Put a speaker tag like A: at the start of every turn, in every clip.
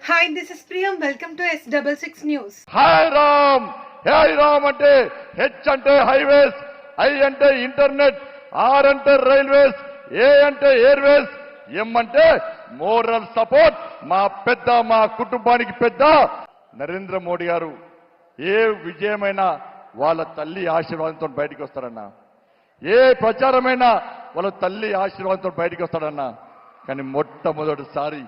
A: Hi this is Priyam welcome to S double six news
B: hi Ram! Hi Ram అంటే H అంటే highways I అంటే internet R అంటే railways A అంటే airways ఎం అంటే moral support. మా పెద్ద మా కుటుంబానికి పెద్ద నరేంద్ర మోడీ గారు. ఏ విజయమైనా వాళ్ళ తల్లి ఆశీర్వాదంతో బయటికి వస్తారన్నా. ఏ ప్రచారమైనా వాళ్ళ తల్లి ఆశీర్వాదంతో బయటికి వస్తాడన్న. కానీ మొట్టమొదటిసారి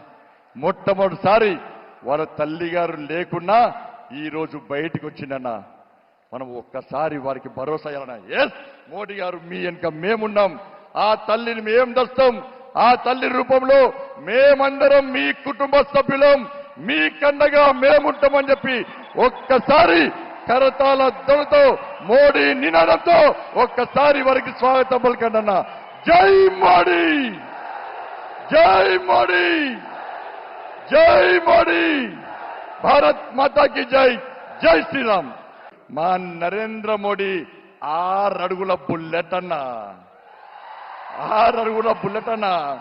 B: మొట్టమొదటిసారి వాళ్ళ తల్లిగారు లేకున్నా ఈరోజు బయటకు బయటికి వచ్చిందన్న మనం ఒక్కసారి వారికి భరోసా ఇవ్వాలన్నా ఎస్ మోడీ గారు మీ వెనుక మేమున్నాం. ఆ తల్లిని మేం దస్తాం. ఆ తల్లి రూపంలో మేమందరం మీ కుటుంబ సభ్యులం. మీ కండగా మేముంటామని చెప్పి ఒక్కసారి కరతాల దొరతో మోడీ నినాదంతో ఒక్కసారి వారికి స్వాగతం పలకండి అన్న జై మోడీ! జై మోడీ! జై మోడీ! భారత్ మాతాకి జై! జై శ్రీరామ్! మా నరేంద్ర మోడీ ఆరు అడుగుల బుల్లెట్ అన్న. ఆరు అడుగుల బుల్లెట్ అన్న.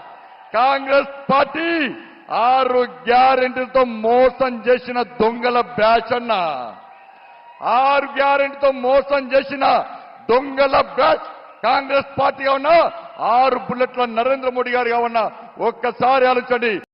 B: కాంగ్రెస్ పార్టీ ఆరు గ్యారెంటీలతో మోసం చేసిన దొంగల బ్యాచ్ అన్న. ఆరు గ్యారెంటీతో మోసం చేసిన దొంగల బ్యాచ్ కాంగ్రెస్ పార్టీగా ఉన్నా ఆరు బుల్లెట్ల నరేంద్ర మోడీ గారిగా ఉన్నా ఒక్కసారి ఆలోచండి